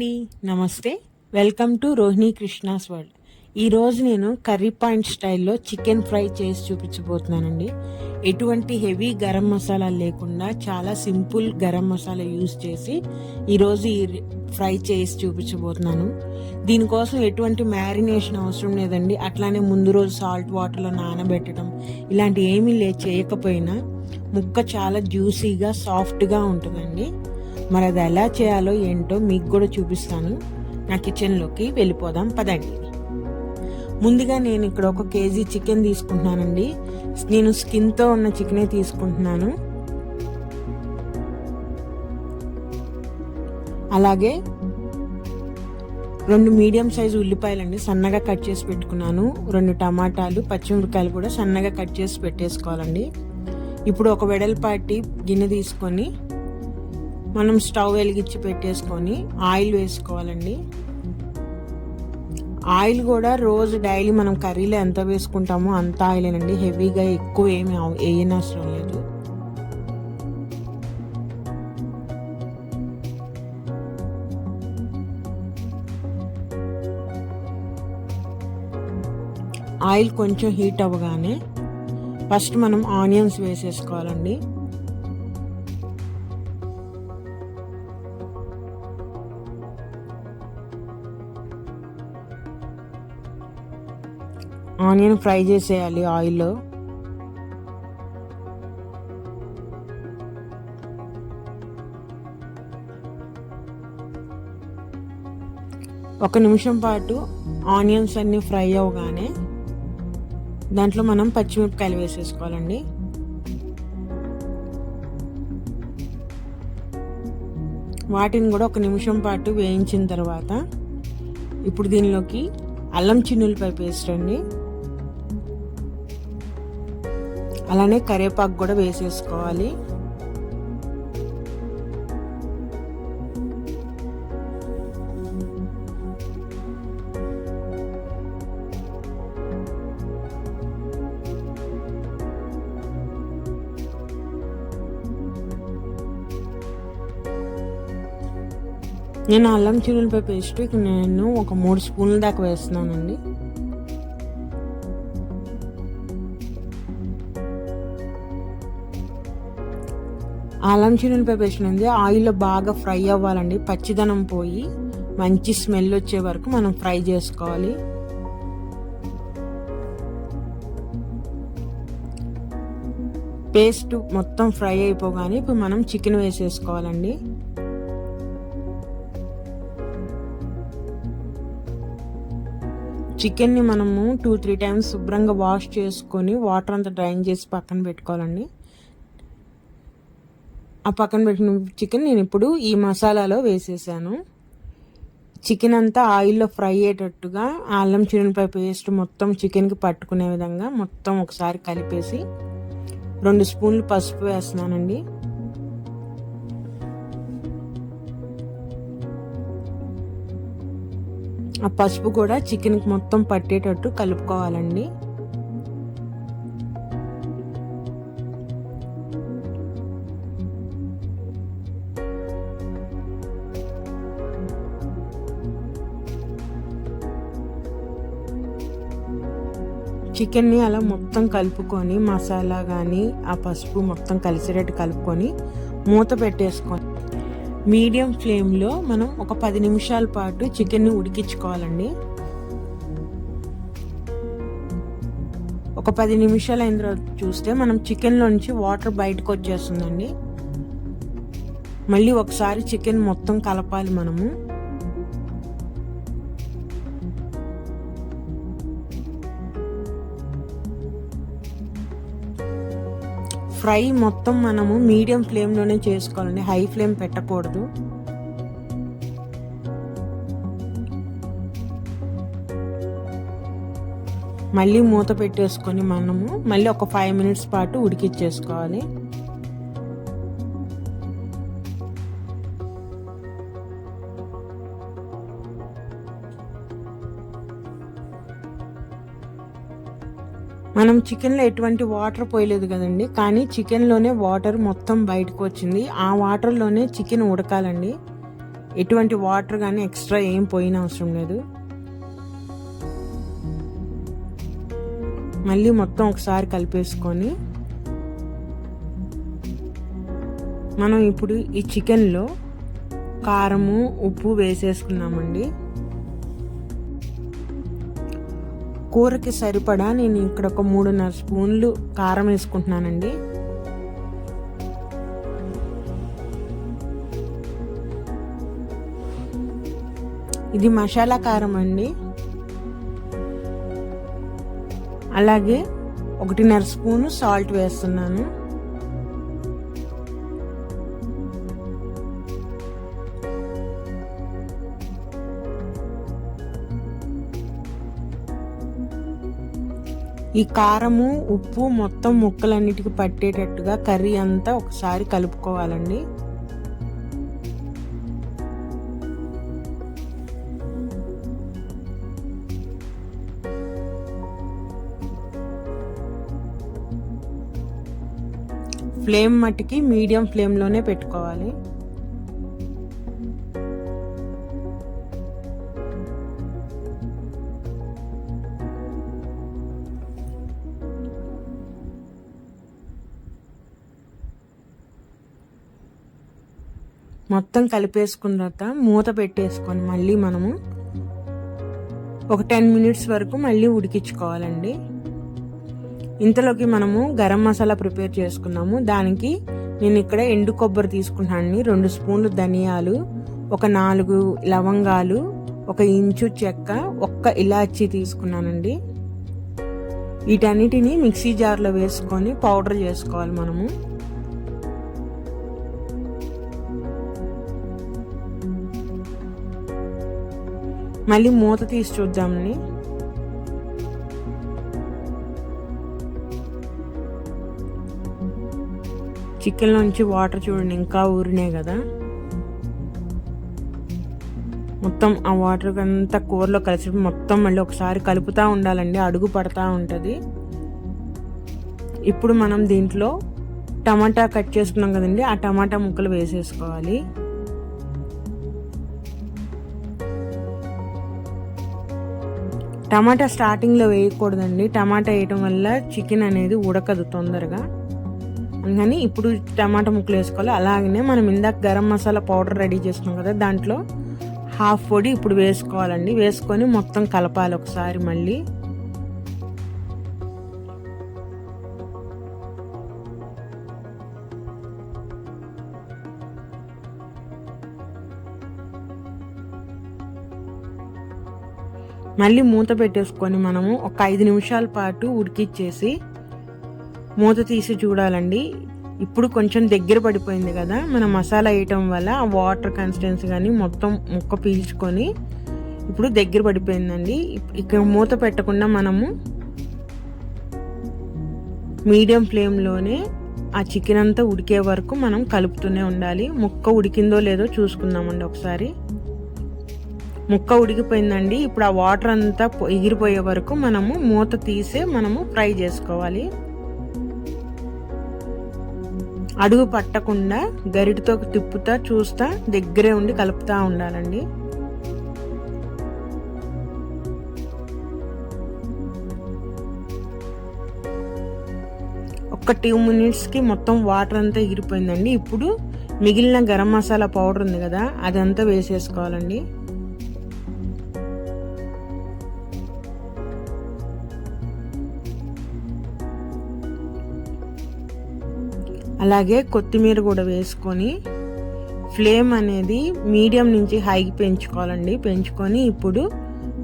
అండి. నమస్తే. Welcome to Rohini Krishna's world. ఈరోజు నేను కర్రీ పాయింట్ స్టైల్లో చికెన్ ఫ్రై చేసి చూపించబోతున్నానండి. ఎటువంటి హెవీ గరం మసాలా లేకుండా చాలా సింపుల్ గరం మసాలా యూజ్ చేసి ఈరోజు ఈ ఫ్రై చేసి చూపించబోతున్నాను. దీనికోసం ఎటువంటి మ్యారినేషన్ అవసరం లేదండి. అట్లానే ముందు రోజు సాల్ట్ వాటర్లో నానబెట్టడం ఇలాంటి ఏమీ లే చేయకపోయినా ముక్క చాలా జ్యూసీగా సాఫ్ట్గా ఉంటుందండి. మరి అది ఎలా చేయాలో ఏంటో మీకు కూడా చూపిస్తాను. నా కిచెన్లోకి వెళ్ళిపోదాం పదండి. ముందుగా నేను ఇక్కడ ఒక కేజీ చికెన్ తీసుకుంటున్నానండి. నేను స్కిన్తో ఉన్న చికెనే తీసుకుంటున్నాను. అలాగే రెండు మీడియం సైజు ఉల్లిపాయలండి సన్నగా కట్ చేసి పెట్టుకున్నాను. రెండు టమాటాలు పచ్చిమిరపకాయలు కూడా సన్నగా కట్ చేసి పెట్టేసుకోవాలండి. ఇప్పుడు ఒక వెడల్పాటి గిన్నె తీసుకొని మనం స్టవ్ వెలిగించి పెట్టేసుకొని ఆయిల్ వేసుకోవాలండి. ఆయిల్ కూడా రోజు డైలీ మనం కర్రీలో ఎంత వేసుకుంటామో అంత ఆయిలేనండి. హెవీగా ఎక్కువ ఏమి వేయనవసరం లేదు. ఆయిల్ కొంచెం హీట్ అవ్వగానే ఫస్ట్ మనం ఆనియన్స్ వేసేసుకోవాలండి. ఆనియన్ ఫ్రై చేసేయాలి ఆయిల్లో. ఒక నిమిషం పాటు ఆనియన్స్ అన్నీ ఫ్రై అవ్వగానే దాంట్లో మనం పచ్చిమిరపకాయలు వేసేసుకోవాలండి. వాటిని కూడా ఒక నిమిషం పాటు వేయించిన తర్వాత ఇప్పుడు దీనిలోకి అల్లం చిన్నులపై పేస్ట్ అండి. అలానే కరివేపాకు కూడా వేసేసుకోవాలి. నేను అల్లం చిరులపై పేస్ట్ నేను ఒక మూడు స్పూన్ల దాకా వేస్తున్నానండి. అల్లం చిన్నులపై పేస్ట్ ఉంది. ఆయిల్లో బాగా ఫ్రై అవ్వాలండి. పచ్చిదనం పోయి మంచి స్మెల్ వచ్చే వరకు మనం ఫ్రై చేసుకోవాలి. పేస్ట్ మొత్తం ఫ్రై అయిపోగానే ఇప్పుడు మనం చికెన్ వేసేసుకోవాలండి. చికెన్ని మనము టూ త్రీ టైమ్స్ శుభ్రంగా వాష్ చేసుకొని వాటర్ అంతా డ్రైన్ చేసి పక్కన పెట్టుకోవాలండి. ఆ పక్కన పెట్టిన చికెన్ నేను ఇప్పుడు ఈ మసాలాలో వేసేసాను. చికెన్ అంతా ఆయిల్లో ఫ్రై అయ్యేటట్టుగా అల్లం చిరునిపై పేస్ట్ మొత్తం చికెన్కి పట్టుకునే విధంగా మొత్తం ఒకసారి కలిపేసి రెండు స్పూన్లు పసుపు వేస్తున్నానండి. ఆ పసుపు కూడా చికెన్కి మొత్తం పట్టేటట్టు కలుపుకోవాలండి. చికెన్ని అలా మొత్తం కలుపుకొని మసాలా కానీ ఆ పసుపు మొత్తం కలిసేటట్టు కలుపుకొని మూత పెట్టేసుకొని మీడియం ఫ్లేమ్లో మనం ఒక పది నిమిషాల పాటు చికెన్ని ఉడికించుకోవాలండి. ఒక పది నిమిషాలు అయిన తర్వాత చూస్తే మనం చికెన్లో నుంచి వాటర్ బయటకు వచ్చేస్తుందండి. మళ్ళీ ఒకసారి చికెన్ మొత్తం కలపాలి మనము. ఫ్రై మొత్తం మనము మీడియం ఫ్లేమ్లోనే చేసుకోవాలండి. హై ఫ్లేమ్ పెట్టకూడదు. మళ్ళీ మూత పెట్టేసుకొని మనము మళ్ళీ ఒక ఫైవ్ మినిట్స్ పాటు ఉడికిచ్చేసుకోవాలి. మనం చికెన్లో ఎటువంటి వాటర్ పోయలేదు కదండి. కానీ చికెన్లోనే వాటర్ మొత్తం బయటకు వచ్చింది. ఆ వాటర్లోనే చికెన్ ఉడకాలండి. ఎటువంటి వాటర్ కానీ ఎక్స్ట్రా ఏం పోయిన అవసరం లేదు. మళ్ళీ మొత్తం ఒకసారి కలిపేసుకొని మనం ఇప్పుడు ఈ చికెన్లో కారము ఉప్పు వేసేసుకున్నామండి. కూరకి సరిపడా నేను ఇక్కడ ఒక మూడున్నర స్పూన్లు కారం వేసుకుంటున్నానండి. ఇది మసాలా కారం అండి. అలాగే ఒకటిన్నర స్పూను సాల్ట్ వేస్తున్నాను. ఈ కారము ఉప్పు మొత్తం ముక్కలన్నిటికి పట్టేటట్టుగా కర్రీ అంతా ఒకసారి కలుపుకోవాలండి. ఫ్లేమ్ మట్టికి మీడియం ఫ్లేమ్లోనే పెట్టుకోవాలి. మొత్తం కలిపేసుకున్న తర్వాత మూత పెట్టేసుకొని మళ్ళీ మనము ఒక టెన్ మినిట్స్ వరకు మళ్ళీ ఉడికించుకోవాలండి. ఇంతలోకి మనము గరం మసాలా ప్రిపేర్ చేసుకున్నాము. దానికి నేను ఇక్కడ ఎండు కొబ్బరి తీసుకున్నాను రెండు స్పూన్లు ధనియాలు ఒక నాలుగు లవంగాలు ఒక ఇంచు చెక్క ఒక్క ఇలాచీ తీసుకున్నానండి. వీటన్నిటిని మిక్సీ జార్లో వేసుకొని పౌడర్ చేసుకోవాలి మనము. మళ్ళీ మూత తీసి చూద్దామండి చికెన్ నుంచి వాటర్ చూడండి ఇంకా ఊరినాయి కదా. మొత్తం ఆ వాటర్ అంతా కూరలో కలిసి మొత్తం మళ్ళీ ఒకసారి కలుపుతూ ఉండాలండి అడుగు పడతా ఉంటుంది. ఇప్పుడు మనం దీంట్లో టమాటా కట్ చేసుకున్నాం కదండి ఆ టమాటా ముక్కలు వేసేసుకోవాలి. టమాటా స్టార్టింగ్లో వేయకూడదండి. టమాటా వేయటం వల్ల చికెన్ అనేది ఉడకదు తొందరగా. అందుకని ఇప్పుడు టమాటా ముక్కలు వేసుకోవాలి. అలాగనే మనం ఇందాక గరం మసాలా పౌడర్ రెడీ చేసుకున్నాం కదా దాంట్లో హాఫ్ పొడి ఇప్పుడు వేసుకోవాలండి. వేసుకొని మొత్తం కలపాలి ఒకసారి మళ్ళీ. మళ్ళీ మూత పెట్టేసుకొని మనము ఒక ఐదు నిమిషాల పాటు ఉడికిచ్చేసి మూత తీసి చూడాలండి. ఇప్పుడు కొంచెం దగ్గర పడిపోయింది కదా మన మసాలా వేయటం వల్ల ఆ వాటర్ కన్సిస్టెన్సీ కానీ మొత్తం ముక్క పీల్చుకొని ఇప్పుడు దగ్గర పడిపోయిందండి. ఇక్కడ మూత పెట్టకుండా మనము మీడియం ఫ్లేమ్లోనే ఆ చికెన్ అంతా ఉడికే వరకు మనం కలుపుతూనే ఉండాలి. ముక్క ఉడికిందో లేదో చూసుకుందామండి ఒకసారి. ముక్క ఉడికిపోయిందండి. ఇప్పుడు ఆ వాటర్ అంతా ఎగిరిపోయే వరకు మనము మూత తీసే మనము ఫ్రై చేసుకోవాలి. అడుగు పట్టకుండా గరిటితో తిప్పుతా చూస్తా దగ్గరే ఉండి కలుపుతూ ఉండాలండి. ఒక టూ మినిట్స్కి మొత్తం వాటర్ అంతా ఎగిరిపోయిందండి. ఇప్పుడు మిగిలిన గరం మసాలా పౌడర్ ఉంది కదా అదంతా వేసేసుకోవాలండి. అలాగే కొత్తిమీర కూడా వేసుకొని ఫ్లేమ్ అనేది మీడియం నుంచి హైకి పెంచుకోవాలండి. పెంచుకొని ఇప్పుడు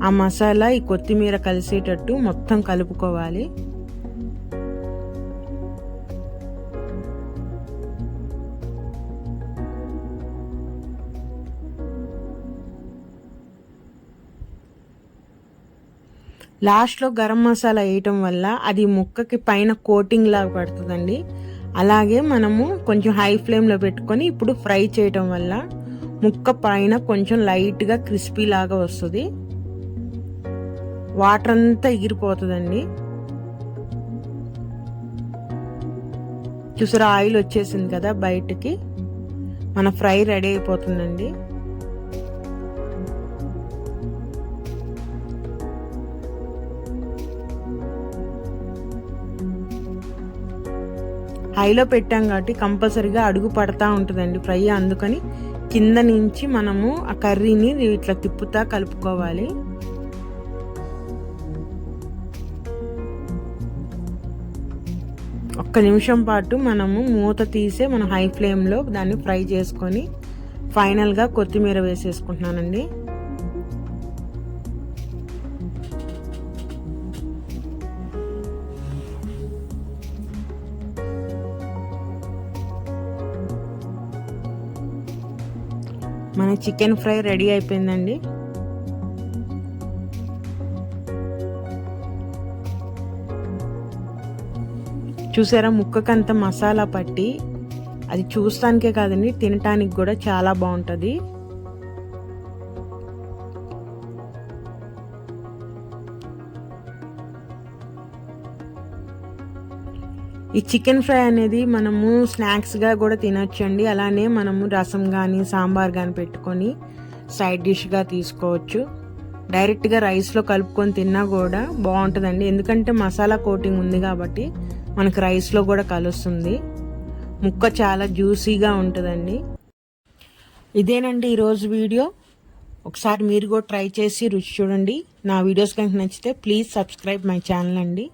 ఆ మసాలా ఈ కొత్తిమీర కలిసేటట్టు మొత్తం కలుపుకోవాలి. లాస్ట్లో గరం మసాలా వేయటం వల్ల అది ముక్కకి పైన కోటింగ్ లాగా పడుతుందండి. అలాగే మనము కొంచెం హై ఫ్లేమ్లో పెట్టుకొని ఇప్పుడు ఫ్రై చేయటం వల్ల ముక్క పైన కొంచెం లైట్గా క్రిస్పీ లాగా వస్తుంది. వాటర్ అంతా ఎగిరిపోతుందండి చూసారా ఆయిల్ వచ్చేసింది కదా బయటికి. మన ఫ్రై రెడీ అయిపోతుందండి. హైలో పెట్టాం కాబట్టి కంపల్సరీగా అడుగు పడతా ఉంటుందండి ఫ్రై. అందుకని కింద నుంచి మనము ఆ కర్రీని ఇట్లా తిప్పుతా కలుపుకోవాలి. ఒక్క నిమిషం పాటు మనము మూత తీసే మనం హై ఫ్లేమ్లో దాన్ని ఫ్రై చేసుకొని ఫైనల్గా కొత్తిమీర వేసేసుకుంటున్నానండి. మన చికెన్ ఫ్రై రెడీ అయిపోయిందండి. చూసారా ముక్కకంత మసాలా పట్టి అది చూస్తానికే కాదండి తినటానికి కూడా చాలా బాగుంటుంది. ఈ చికెన్ ఫ్రై అనేది మనము స్నాక్స్గా కూడా తినొచ్చండి. అలానే మనము రసం కానీ సాంబార్ కానీ పెట్టుకొని సైడ్ డిష్గా తీసుకోవచ్చు. డైరెక్ట్గా రైస్లో కలుపుకొని తిన్నా కూడా బాగుంటుందండి. ఎందుకంటే మసాలా కోటింగ్ ఉంది కాబట్టి మనకు రైస్లో కూడా కలుస్తుంది. ముక్క చాలా జ్యూసీగా ఉంటుందండి. ఇదేనండి ఈరోజు వీడియో. ఒకసారి మీరు కూడా ట్రై చేసి రుచి చూడండి. నా వీడియోస్ కనుక నచ్చితే ప్లీజ్ సబ్స్క్రైబ్ మై ఛానల్ అండి.